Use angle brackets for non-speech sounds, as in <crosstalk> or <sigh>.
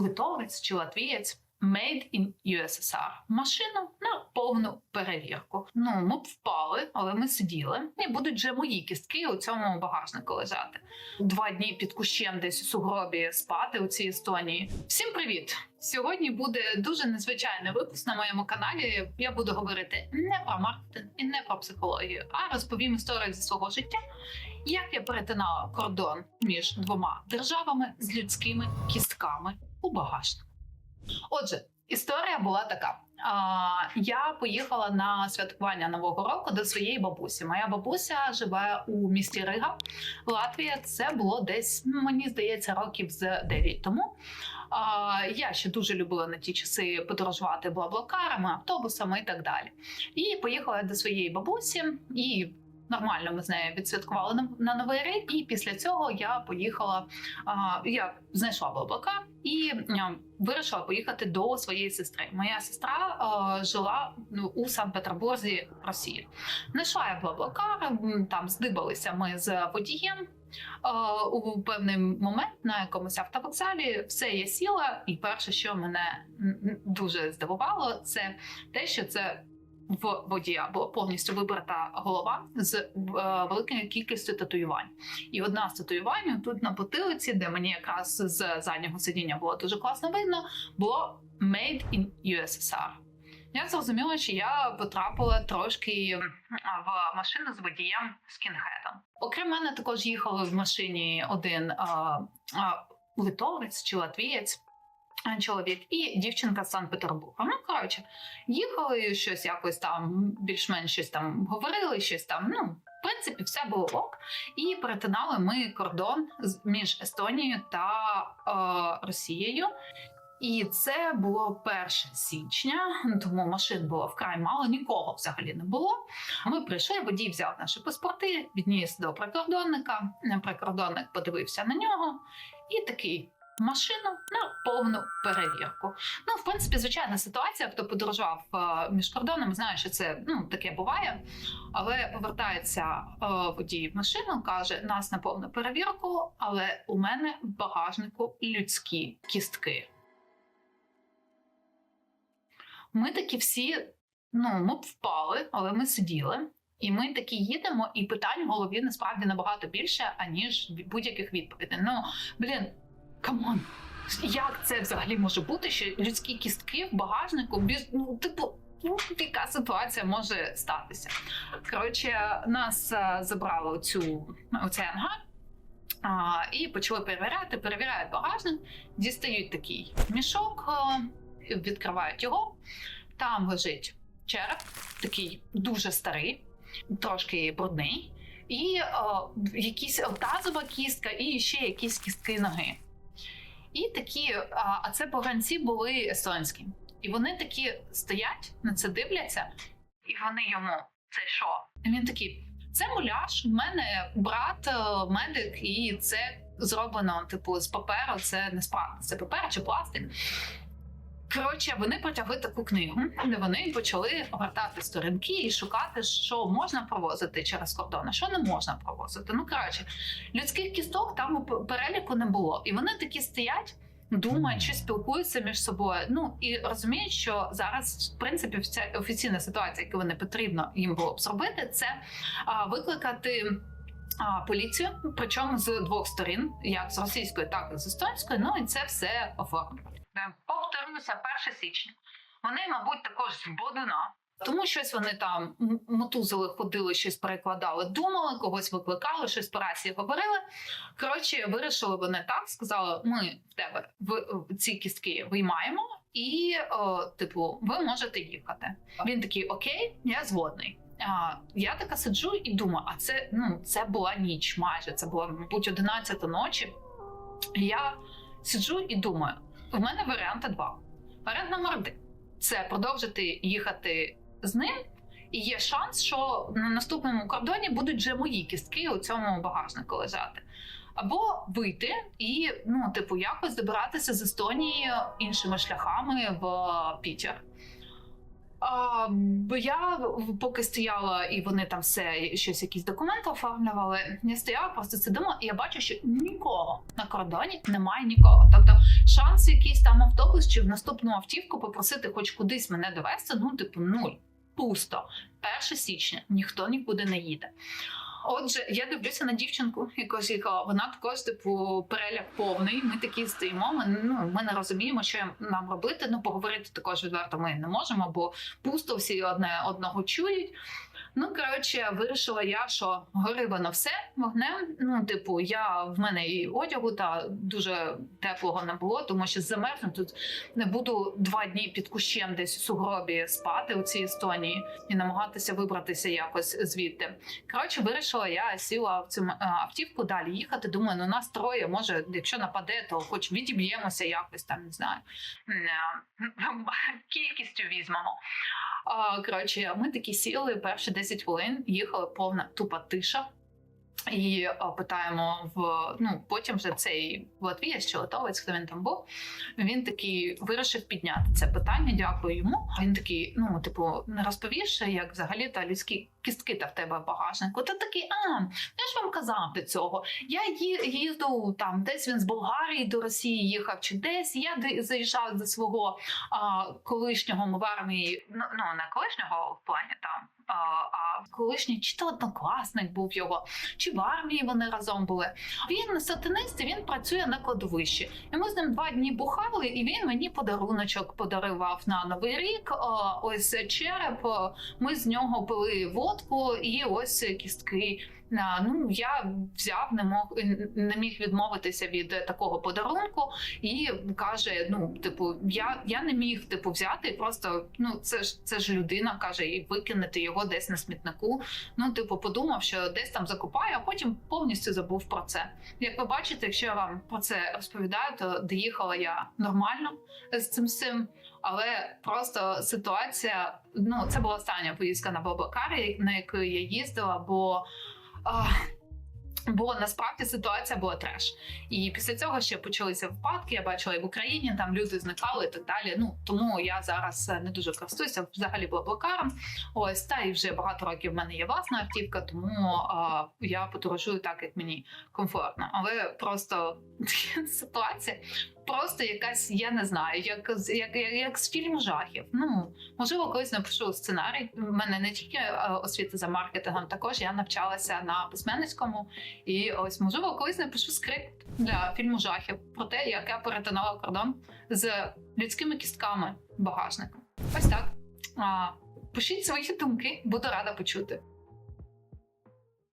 литовець чи латвієць. Made in USSR. Машину на повну перевірку. Ну, ми б впали, але ми сиділи. І будуть вже мої кістки у цьому багажнику лежати. Два дні під кущем десь у сугробі спати у цій Естонії. Всім привіт! Сьогодні буде дуже незвичайний випуск на моєму каналі. Я буду говорити не про маркетинг і не про психологію, а розповім історію зі свого життя, як я перетинала кордон між двома державами з людськими кістками у багажнику. Отже, історія була така. Я поїхала на святкування нового року до своєї бабусі. Моя бабуся живе у місті Рига, Латвія. Це було десь, ну, мені здається, років з 9 тому. Я ще дуже любила на ті часи подорожувати блаблакарами, автобусами і так далі. І поїхала до своєї бабусі і. Нормально ми з нею відсвяткували на, новий рік, і після цього я поїхала. А, я знайшла блаблака і а, вирішила поїхати до своєї сестри. Моя сестра а, жила ну, у Санкт-Петербурзі, Росії. Знайшла я блаблакар, там здибалися ми з водієм. У певний момент на якомусь автовокзалі все я сіла, і перше, що мене дуже здивувало, це те, що це в водія була повністю вибрита голова з е, великою кількістю татуювань. І одна з татуювань тут на потилиці, де мені якраз з заднього сидіння було дуже класно видно, було Made in USSR. Я зрозуміла, що я потрапила трошки в машину з водієм скінхедом. Окрім мене, також їхали в машині один а, а, литовець чи латвієць. Чоловік і дівчинка з Санкт-Петербурга. Ну, коротше, їхали щось якось там, більш-менш щось там говорили, щось там. Ну, в принципі, все було ок. І перетинали ми кордон між Естонією та е, Росією. І це було 1 січня, тому машин було вкрай мало, нікого взагалі не було. Ми прийшли, водій взяв наші паспорти, відніс до прикордонника. Прикордонник подивився на нього і такий. Машину на повну перевірку. Ну, в принципі, звичайна ситуація. Хто подорожував е, між кордонами, знає, що це ну таке буває. Але повертається е, водій в машину, каже: нас на повну перевірку, але у мене в багажнику людські кістки. Ми такі всі, ну, ми б впали, але ми сиділи. І ми такі їдемо, і питань в голові насправді набагато більше, аніж будь-яких відповідей. Ну, блін, камон, як це взагалі може бути, що людські кістки в багажнику без ну, типу. Ну, яка ситуація може статися? Коротше, нас е, забрали цю у ангар а, і почали перевіряти. Перевіряють багажник, дістають такий мішок, е, відкривають його. Там лежить череп, такий дуже старий, трошки брудний, і е, якісь тазова кістка, і ще якісь кістки ноги. І такі, а, це поганці були естонські. І вони такі стоять, на це дивляться, і вони йому це що? І він такий: це муляж, в мене брат е, медик, і це зроблено, типу, з паперу, це не справді, це папер чи пластик. Коротше, вони протягли таку книгу, де вони почали гортати сторінки і шукати, що можна провозити через кордон, а що не можна провозити. Ну коротше, людських кісток там у переліку не було. І вони такі стоять, думають, що спілкуються між собою. Ну і розуміють, що зараз, в принципі, вся офіційна ситуація, яку вони потрібно їм було б зробити, це а, викликати. А, поліцію, причому з двох сторін, як з російської, так і з естонської. Ну і це все оформлювати. Повторюся, 1 січня. Вони, мабуть, також з Бодуна. Тому щось вони там мотузили, ходили, щось перекладали, думали, когось викликали, щось по рації говорили. Коротше, вирішили вони так, сказали: ми в тебе в ці кістки виймаємо, і, о, типу, ви можете їхати. Він такий: Окей, я згодний. А, я така сиджу і думаю, а це ну це була ніч майже. Це була, мабуть, 11 ночі. Я сиджу і думаю: у мене варіанти два. Варіант номер один це продовжити їхати з ним. І є шанс, що на наступному кордоні будуть вже мої кістки у цьому багажнику лежати. Або вийти і, ну, типу, якось добиратися з Естонії іншими шляхами в Пітер. А, бо я поки стояла, і вони там все щось, якісь документи оформлювали. Я стояла, просто це думала, і я бачу, що нікого кордоні немає нікого. Тобто шанс якийсь там автобус чи в наступну автівку попросити хоч кудись мене довести, ну типу нуль. Пусто. 1 січня ніхто нікуди не їде. Отже, я дивлюся на дівчинку, якось їхала. Вона також, типу, переляк повний. Ми такі стоїмо. Ми, ну, ми не розуміємо, що нам робити. Ну, поговорити також відверто ми не можемо, бо пусто всі одне одного чують. Ну, коротше, вирішила я, що гори воно все вогнем. Ну, типу, я в мене і одягу та дуже теплого не було, тому що замерзну тут не буду два дні під кущем десь у сугробі спати у цій Естонії і намагатися вибратися якось звідти. Коротше, вирішила я сіла в цю е, автівку далі їхати. Думаю, ну нас троє. Може, якщо нападе, то хоч відіб'ємося якось там, не знаю. Е, <laughs> Кількістю візьмемо. А, Коротше, ми такі сіли перші 10 хвилин, їхала повна тупа тиша. І питаємо в ну потім вже цей Латвієць чи литовець, хто він там був. Він такий вирішив підняти це питання. Дякую йому. Він такий: ну, типу, не розповіш, як взагалі та людські кістки та в тебе в багажнику. Ти такий, а я ж вам казав до цього. Я ї- їздив там, десь він з Болгарії до Росії їхав, чи десь я заїжджав до свого а, колишнього в армії. Ну, ну не колишнього в плані там. А, колишній чи то однокласник був його, чи в армії вони разом були. Він сатанист, і він працює на кладовищі. І ми з ним два дні бухали, і він мені подаруночок подарував на новий рік. Ось череп. Ми з нього пили водку, і ось кістки. А, Ну я взяв, не мог не міг відмовитися від такого подарунку, і каже: ну, типу, я, я не міг типу взяти, просто ну це ж це ж людина каже, і викинути його десь на смітнику. Ну, типу, подумав, що десь там закопаю, а потім повністю забув про це. Як ви бачите, якщо я вам про це розповідаю, то доїхала я нормально з цим всім. Але просто ситуація, ну це була остання поїздка на Бабакарі, на яку я їздила, бо. Бо насправді ситуація була треш, і після цього ще почалися випадки. Я бачила і в Україні там люди зникали і так далі. Ну тому я зараз е, не дуже користуюся взагалі блокаром. Ось та і вже багато років в мене є власна автівка, тому а, я подорожую так, як мені комфортно. Але просто <laughs> ситуація просто якась, я не знаю, як, як, як, з фільму жахів. Ну можливо, колись напишу сценарій. У мене не тільки е, освіта за маркетингом, також я навчалася на письменницькому. І ось можливо, колись напишу скрипт для фільму жахів про те, як я перетинала кордон з людськими кістками багажника. Ось так. Пишіть свої думки, буду рада почути.